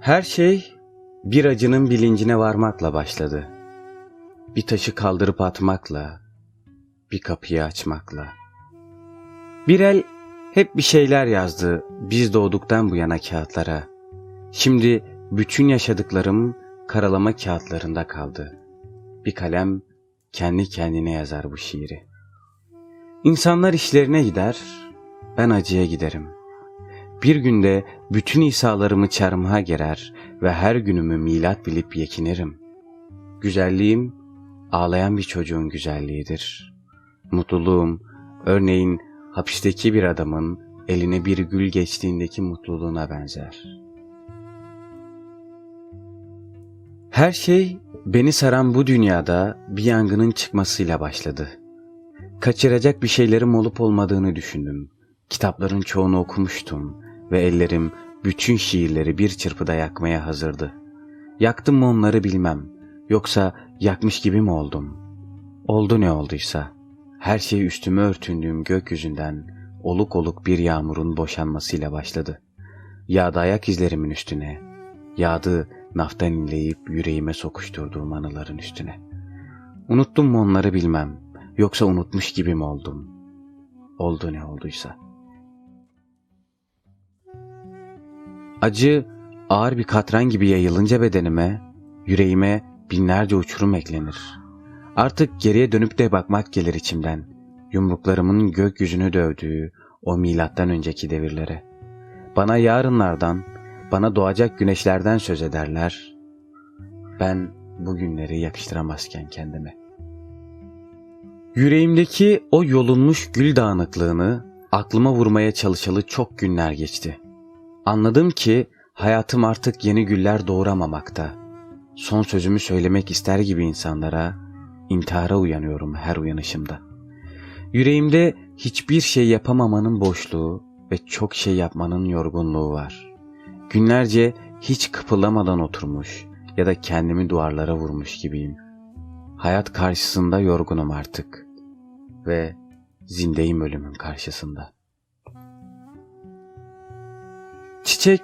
Her şey bir acının bilincine varmakla başladı. Bir taşı kaldırıp atmakla, bir kapıyı açmakla. Bir el hep bir şeyler yazdı biz doğduktan bu yana kağıtlara. Şimdi bütün yaşadıklarım karalama kağıtlarında kaldı. Bir kalem kendi kendine yazar bu şiiri. İnsanlar işlerine gider, ben acıya giderim. Bir günde bütün İsa'larımı çarmıha gerer ve her günümü milat bilip yekinirim. Güzelliğim ağlayan bir çocuğun güzelliğidir. Mutluluğum örneğin hapisteki bir adamın eline bir gül geçtiğindeki mutluluğuna benzer. Her şey beni saran bu dünyada bir yangının çıkmasıyla başladı. Kaçıracak bir şeylerim olup olmadığını düşündüm. Kitapların çoğunu okumuştum ve ellerim bütün şiirleri bir çırpıda yakmaya hazırdı. Yaktım mı onları bilmem. Yoksa yakmış gibi mi oldum? Oldu ne olduysa. Her şey üstüme örtündüğüm gökyüzünden oluk oluk bir yağmurun boşanmasıyla başladı. Yağdı ayak izlerimin üstüne. Yağdı naftan inleyip yüreğime sokuşturduğum anıların üstüne. Unuttum mu onları bilmem. Yoksa unutmuş gibi mi oldum? Oldu ne olduysa. Acı ağır bir katran gibi yayılınca bedenime, yüreğime binlerce uçurum eklenir. Artık geriye dönüp de bakmak gelir içimden. Yumruklarımın gökyüzünü dövdüğü o milattan önceki devirlere. Bana yarınlardan, bana doğacak güneşlerden söz ederler. Ben bu günleri yakıştıramazken kendime. Yüreğimdeki o yolunmuş gül dağınıklığını aklıma vurmaya çalışalı çok günler geçti. Anladım ki hayatım artık yeni güller doğuramamakta. Son sözümü söylemek ister gibi insanlara intihara uyanıyorum her uyanışımda. Yüreğimde hiçbir şey yapamamanın boşluğu ve çok şey yapmanın yorgunluğu var. Günlerce hiç kıpıldamadan oturmuş ya da kendimi duvarlara vurmuş gibiyim. Hayat karşısında yorgunum artık ve zindeyim ölümün karşısında. Çiçek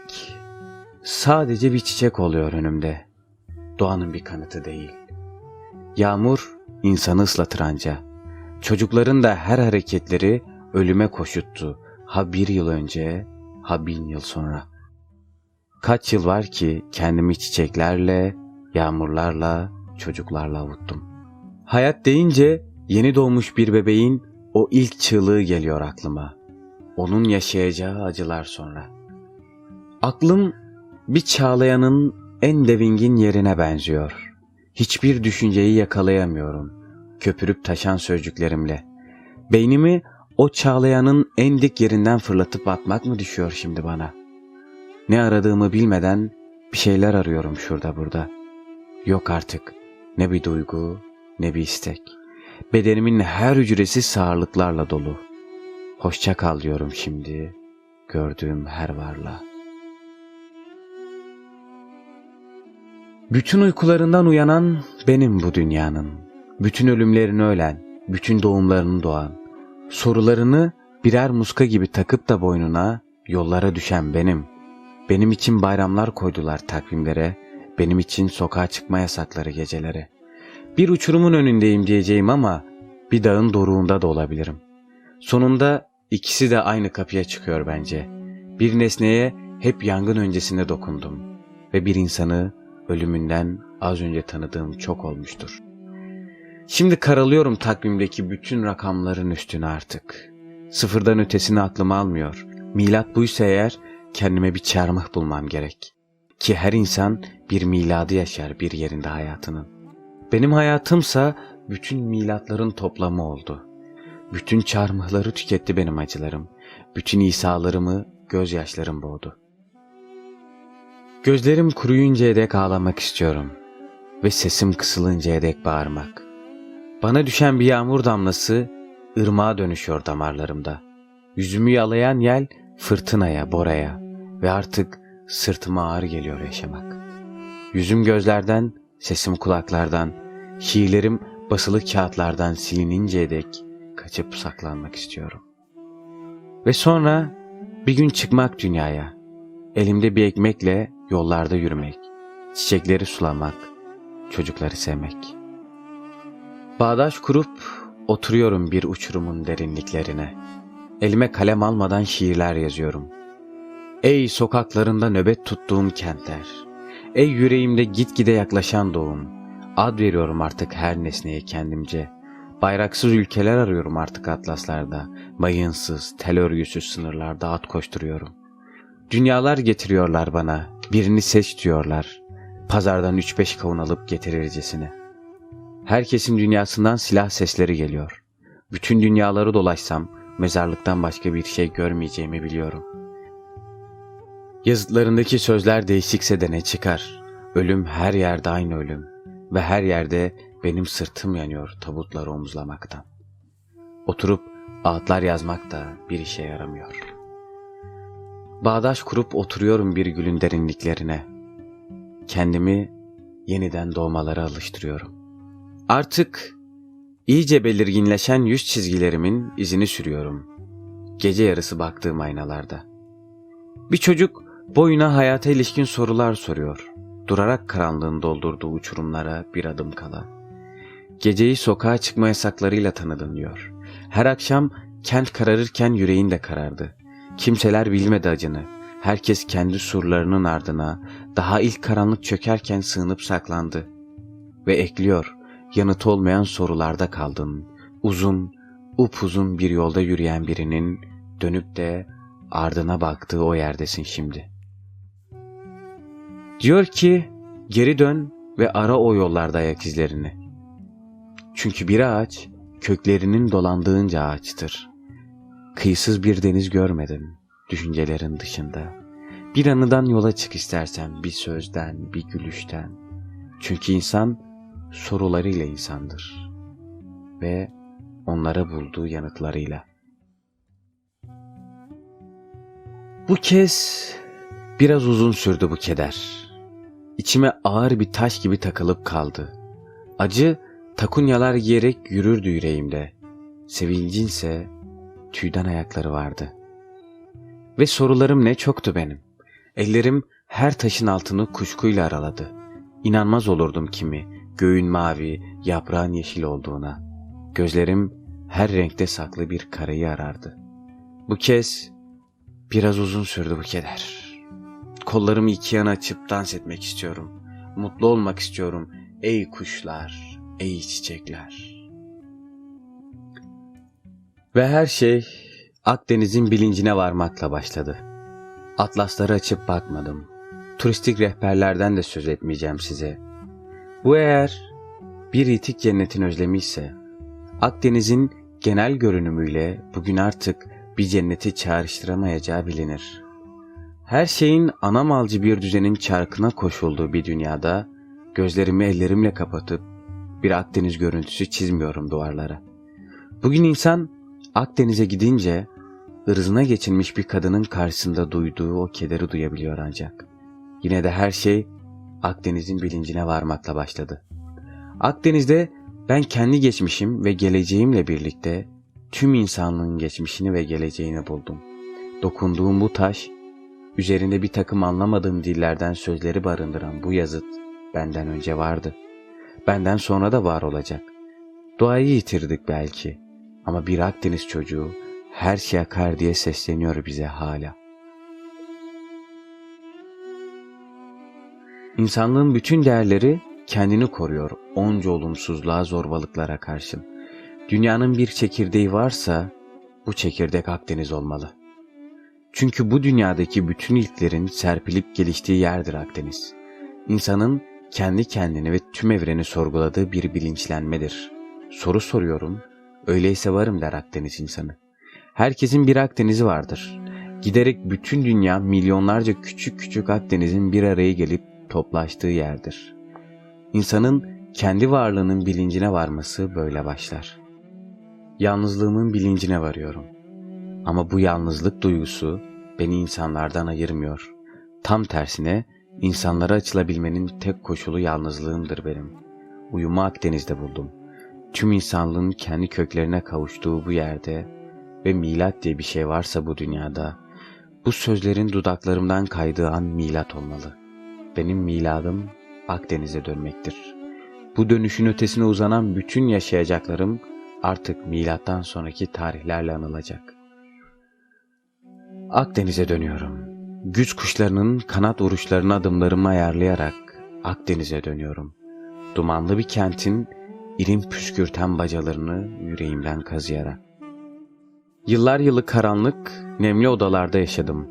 sadece bir çiçek oluyor önümde. Doğanın bir kanıtı değil. Yağmur insanı ıslatır anca. Çocukların da her hareketleri ölüme koşuttu. Ha bir yıl önce, ha bin yıl sonra. Kaç yıl var ki kendimi çiçeklerle, yağmurlarla, çocuklarla avuttum. Hayat deyince yeni doğmuş bir bebeğin o ilk çığlığı geliyor aklıma. Onun yaşayacağı acılar sonra. Aklım bir çağlayanın en devingin yerine benziyor. Hiçbir düşünceyi yakalayamıyorum. Köpürüp taşan sözcüklerimle. Beynimi o çağlayanın en dik yerinden fırlatıp atmak mı düşüyor şimdi bana? Ne aradığımı bilmeden bir şeyler arıyorum şurada burada. Yok artık ne bir duygu ne bir istek. Bedenimin her hücresi sağırlıklarla dolu. Hoşça kal diyorum şimdi gördüğüm her varlığa. Bütün uykularından uyanan benim bu dünyanın. Bütün ölümlerini ölen, bütün doğumlarını doğan. Sorularını birer muska gibi takıp da boynuna yollara düşen benim. Benim için bayramlar koydular takvimlere, benim için sokağa çıkma yasakları gecelere. Bir uçurumun önündeyim diyeceğim ama bir dağın doruğunda da olabilirim. Sonunda ikisi de aynı kapıya çıkıyor bence. Bir nesneye hep yangın öncesinde dokundum ve bir insanı ölümünden az önce tanıdığım çok olmuştur. Şimdi karalıyorum takvimdeki bütün rakamların üstüne artık. Sıfırdan ötesini aklım almıyor. Milat buysa eğer kendime bir çarmıh bulmam gerek. Ki her insan bir miladı yaşar bir yerinde hayatının. Benim hayatımsa bütün milatların toplamı oldu. Bütün çarmıhları tüketti benim acılarım. Bütün İsa'larımı gözyaşlarım boğdu. Gözlerim kuruyuncaya dek ağlamak istiyorum ve sesim kısılıncaya dek bağırmak. Bana düşen bir yağmur damlası ırmağa dönüşüyor damarlarımda. Yüzümü yalayan yel fırtınaya, boraya ve artık sırtıma ağır geliyor yaşamak. Yüzüm gözlerden, sesim kulaklardan, şiirlerim basılı kağıtlardan silininceye dek kaçıp saklanmak istiyorum. Ve sonra bir gün çıkmak dünyaya, elimde bir ekmekle yollarda yürümek, çiçekleri sulamak, çocukları sevmek. Bağdaş kurup oturuyorum bir uçurumun derinliklerine. Elime kalem almadan şiirler yazıyorum. Ey sokaklarında nöbet tuttuğum kentler, ey yüreğimde gitgide yaklaşan doğum, ad veriyorum artık her nesneye kendimce. Bayraksız ülkeler arıyorum artık atlaslarda, mayınsız, tel örgüsüz sınırlarda at koşturuyorum. Dünyalar getiriyorlar bana, birini seç diyorlar. Pazardan üç beş kavun alıp getirircesine. Herkesin dünyasından silah sesleri geliyor. Bütün dünyaları dolaşsam mezarlıktan başka bir şey görmeyeceğimi biliyorum. Yazıtlarındaki sözler değişikse de ne çıkar? Ölüm her yerde aynı ölüm ve her yerde benim sırtım yanıyor tabutları omuzlamaktan. Oturup ağıtlar yazmak da bir işe yaramıyor. Bağdaş kurup oturuyorum bir gülün derinliklerine. Kendimi yeniden doğmalara alıştırıyorum. Artık iyice belirginleşen yüz çizgilerimin izini sürüyorum. Gece yarısı baktığım aynalarda. Bir çocuk boyuna hayata ilişkin sorular soruyor. Durarak karanlığın doldurduğu uçurumlara bir adım kala. Geceyi sokağa çıkma yasaklarıyla tanıdın diyor. Her akşam kent kararırken yüreğin de karardı. Kimseler bilmedi acını. Herkes kendi surlarının ardına daha ilk karanlık çökerken sığınıp saklandı. Ve ekliyor, yanıt olmayan sorularda kaldın. Uzun, upuzun bir yolda yürüyen birinin dönüp de ardına baktığı o yerdesin şimdi. Diyor ki geri dön ve ara o yollarda ayak izlerini. Çünkü bir ağaç köklerinin dolandığınca ağaçtır. Kıyısız bir deniz görmedim düşüncelerin dışında. Bir anıdan yola çık istersen bir sözden, bir gülüşten. Çünkü insan sorularıyla insandır ve onlara bulduğu yanıtlarıyla. Bu kez biraz uzun sürdü bu keder. İçime ağır bir taş gibi takılıp kaldı. Acı takunyalar giyerek yürürdü yüreğimde. Sevincinse tüyden ayakları vardı. Ve sorularım ne çoktu benim. Ellerim her taşın altını kuşkuyla araladı. İnanmaz olurdum kimi göğün mavi, yaprağın yeşil olduğuna. Gözlerim her renkte saklı bir karayı arardı. Bu kez biraz uzun sürdü bu keder. Kollarımı iki yana açıp dans etmek istiyorum. Mutlu olmak istiyorum. Ey kuşlar, ey çiçekler. Ve her şey Akdeniz'in bilincine varmakla başladı. Atlasları açıp bakmadım. Turistik rehberlerden de söz etmeyeceğim size. Bu eğer bir itik cennetin özlemi ise, Akdeniz'in genel görünümüyle bugün artık bir cenneti çağrıştıramayacağı bilinir. Her şeyin ana malcı bir düzenin çarkına koşulduğu bir dünyada gözlerimi ellerimle kapatıp bir Akdeniz görüntüsü çizmiyorum duvarlara. Bugün insan Akdeniz'e gidince ırzına geçilmiş bir kadının karşısında duyduğu o kederi duyabiliyor ancak. Yine de her şey Akdeniz'in bilincine varmakla başladı. Akdeniz'de ben kendi geçmişim ve geleceğimle birlikte tüm insanlığın geçmişini ve geleceğini buldum. Dokunduğum bu taş, üzerinde bir takım anlamadığım dillerden sözleri barındıran bu yazıt benden önce vardı. Benden sonra da var olacak. Doğayı yitirdik belki ama bir Akdeniz çocuğu her şey akar diye sesleniyor bize hala. İnsanlığın bütün değerleri kendini koruyor onca olumsuzluğa zorbalıklara karşın. Dünyanın bir çekirdeği varsa bu çekirdek Akdeniz olmalı. Çünkü bu dünyadaki bütün ilklerin serpilip geliştiği yerdir Akdeniz. İnsanın kendi kendini ve tüm evreni sorguladığı bir bilinçlenmedir. Soru soruyorum, öyleyse varım der Akdeniz insanı. Herkesin bir Akdeniz'i vardır. Giderek bütün dünya milyonlarca küçük küçük Akdeniz'in bir araya gelip toplaştığı yerdir. İnsanın kendi varlığının bilincine varması böyle başlar. Yalnızlığımın bilincine varıyorum. Ama bu yalnızlık duygusu beni insanlardan ayırmıyor. Tam tersine insanlara açılabilmenin tek koşulu yalnızlığımdır benim. Uyumu Akdeniz'de buldum. Tüm insanlığın kendi köklerine kavuştuğu bu yerde ve milat diye bir şey varsa bu dünyada, Bu sözlerin dudaklarımdan kaydığı an milat olmalı. Benim miladım Akdeniz'e dönmektir. Bu dönüşün ötesine uzanan bütün yaşayacaklarım artık milattan sonraki tarihlerle anılacak. Akdeniz'e dönüyorum. Güz kuşlarının kanat vuruşlarını adımlarımı ayarlayarak Akdeniz'e dönüyorum. Dumanlı bir kentin irin püskürten bacalarını yüreğimden kazıyarak. Yıllar yılı karanlık, nemli odalarda yaşadım.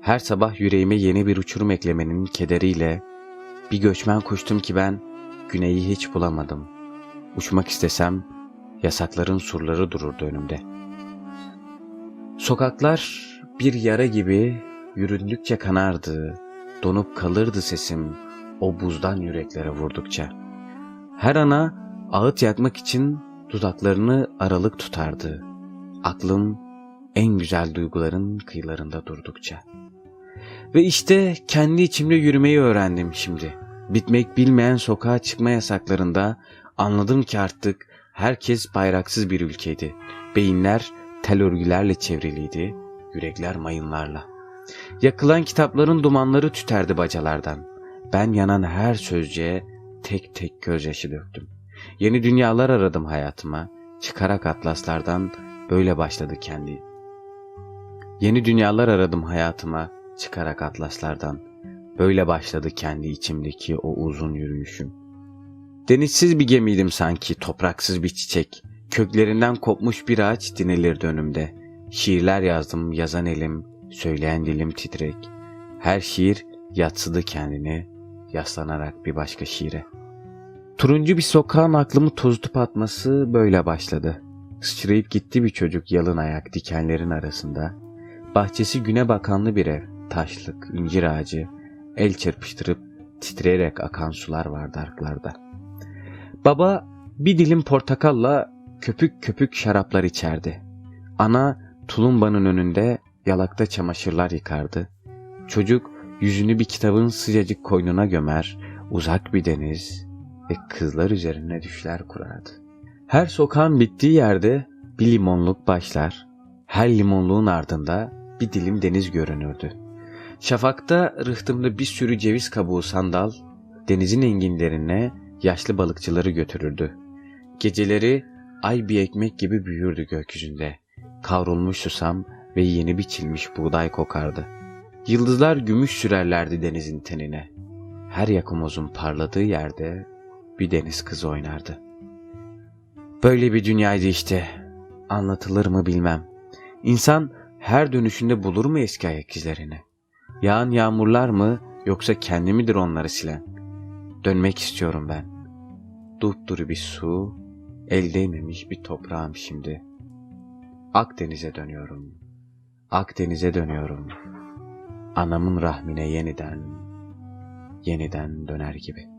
Her sabah yüreğime yeni bir uçurum eklemenin kederiyle bir göçmen kuştum ki ben güneyi hiç bulamadım. Uçmak istesem yasakların surları dururdu önümde. Sokaklar bir yara gibi yüründükçe kanardı, donup kalırdı sesim o buzdan yüreklere vurdukça. Her ana ağıt yakmak için dudaklarını aralık tutardı. Aklım en güzel duyguların kıyılarında durdukça. Ve işte kendi içimde yürümeyi öğrendim şimdi. Bitmek bilmeyen sokağa çıkma yasaklarında anladım ki artık herkes bayraksız bir ülkeydi. Beyinler tel örgülerle çevriliydi, yürekler mayınlarla. Yakılan kitapların dumanları tüterdi bacalardan. Ben yanan her sözcüğe tek tek gözyaşı döktüm. Yeni dünyalar aradım hayatıma. Çıkarak atlaslardan böyle başladı kendi. Yeni dünyalar aradım hayatıma. Çıkarak atlaslardan. Böyle başladı kendi içimdeki o uzun yürüyüşüm. Denizsiz bir gemiydim sanki, topraksız bir çiçek. Köklerinden kopmuş bir ağaç dinelirdi önümde. Şiirler yazdım, yazan elim, söyleyen dilim titrek. Her şiir yatsıdı kendini, yaslanarak bir başka şiire. Turuncu bir sokağın aklımı tozutup atması böyle başladı. Sıçrayıp gitti bir çocuk yalın ayak dikenlerin arasında. Bahçesi güne bakanlı bir ev, taşlık, incir ağacı, el çırpıştırıp titreyerek akan sular vardı arkalarda. Baba bir dilim portakalla köpük köpük şaraplar içerdi. Ana tulumbanın önünde yalakta çamaşırlar yıkardı. Çocuk yüzünü bir kitabın sıcacık koynuna gömer, uzak bir deniz ve kızlar üzerine düşler kurardı. Her sokağın bittiği yerde bir limonluk başlar. Her limonluğun ardında bir dilim deniz görünürdü. Şafakta rıhtımda bir sürü ceviz kabuğu sandal, denizin enginlerine yaşlı balıkçıları götürürdü. Geceleri ay bir ekmek gibi büyürdü gökyüzünde. Kavrulmuş susam ve yeni biçilmiş buğday kokardı. Yıldızlar gümüş sürerlerdi denizin tenine. Her yakamozun parladığı yerde bir deniz kızı oynardı. Böyle bir dünyaydı işte. Anlatılır mı bilmem. İnsan her dönüşünde bulur mu eski ayak izlerini? Yağan yağmurlar mı yoksa kendi midir onları silen? Dönmek istiyorum ben. Dupduru bir su, el değmemiş bir toprağım şimdi. Akdeniz'e dönüyorum. Akdeniz'e dönüyorum. Anamın rahmine yeniden, yeniden döner gibi.''